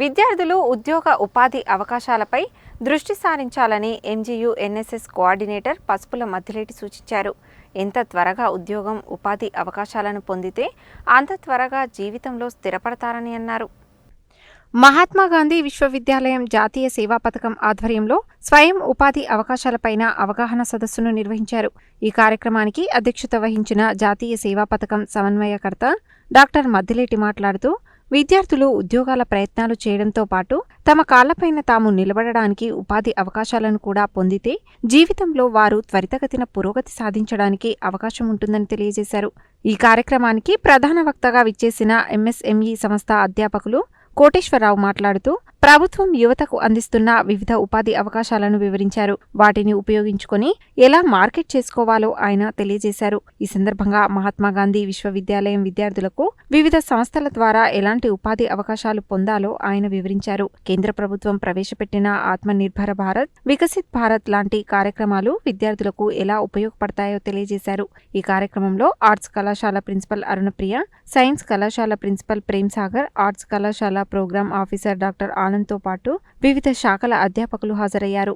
విద్యార్థులు ఉద్యోగ ఉపాధి అవకాశాలపై దృష్టి సారించాలని MGU NSS coordinator Pasupula Maddileti సూచించారు. ఎంత త్వరగా ఉద్యోగం ఉపాధి అవకాశాలను పొందితే అంత త్వరగా జీవితంలో స్థిరపడతారని అన్నారు. మహాత్మాగాంధీ విశ్వవిద్యాలయం జాతీయ సేవా పథకం ఆధ్వర్యంలో స్వయం ఉపాధి అవకాశాలపైన అవగాహన సదస్సును నిర్వహించారు. ఈ కార్యక్రమానికి అధ్యక్షత వహించిన జాతీయ సేవా పథకం సమన్వయకర్త డాక్టర్ మద్దిలేటి మాట్లాడుతూ విద్యార్థులు ఉద్యోగాల ప్రయత్నాలు చేయడంతో పాటు తమ కాళ్ళపైన తాము నిలబడడానికి ఉపాధి అవకాశాలను కూడా పొందితే జీవితంలో వారు త్వరితగతిన పురోగతి సాధించడానికి అవకాశం ఉంటుందని తెలియజేశారు. ఈ కార్యక్రమానికి ప్రధాన వక్తగా విచ్చేసిన ఎంఎస్ఎంఈ సంస్థ అధ్యాపకులు కోటేశ్వరరావు మాట్లాడుతూ ప్రభుత్వం యువతకు అందిస్తున్న వివిధ ఉపాధి అవకాశాలను వివరించారు. వాటిని ఉపయోగించుకొని ఎలా మార్కెట్ చేసుకోవాలో ఆయన తెలియజేశారు. ఈ సందర్భంగా మహాత్మాగాంధీ విశ్వవిద్యాలయం విద్యార్థులకు వివిధ సంస్థల ద్వారా ఎలాంటి ఉపాధి అవకాశాలు పొందాలో ఆయన వివరించారు. కేంద్ర ప్రభుత్వం ప్రవేశపెట్టిన ఆత్మనిర్భర భారత్ వికసిత్ భారత్ లాంటి కార్యక్రమాలు విద్యార్థులకు ఎలా ఉపయోగపడతాయో తెలియజేశారు. ఈ కార్యక్రమంలో ఆర్ట్స్ కళాశాల ప్రిన్సిపల్ అరుణప్రియ సైన్స్ కళాశాల ప్రిన్సిపల్ ప్రేమ్ సాగర్ ఆర్ట్స్ కళాశాల ప్రోగ్రాం ఆఫీసర్ డాక్టర్ ఆనంద్తో పాటు వివిధ శాఖల అధ్యాపకులు హాజరయ్యారు.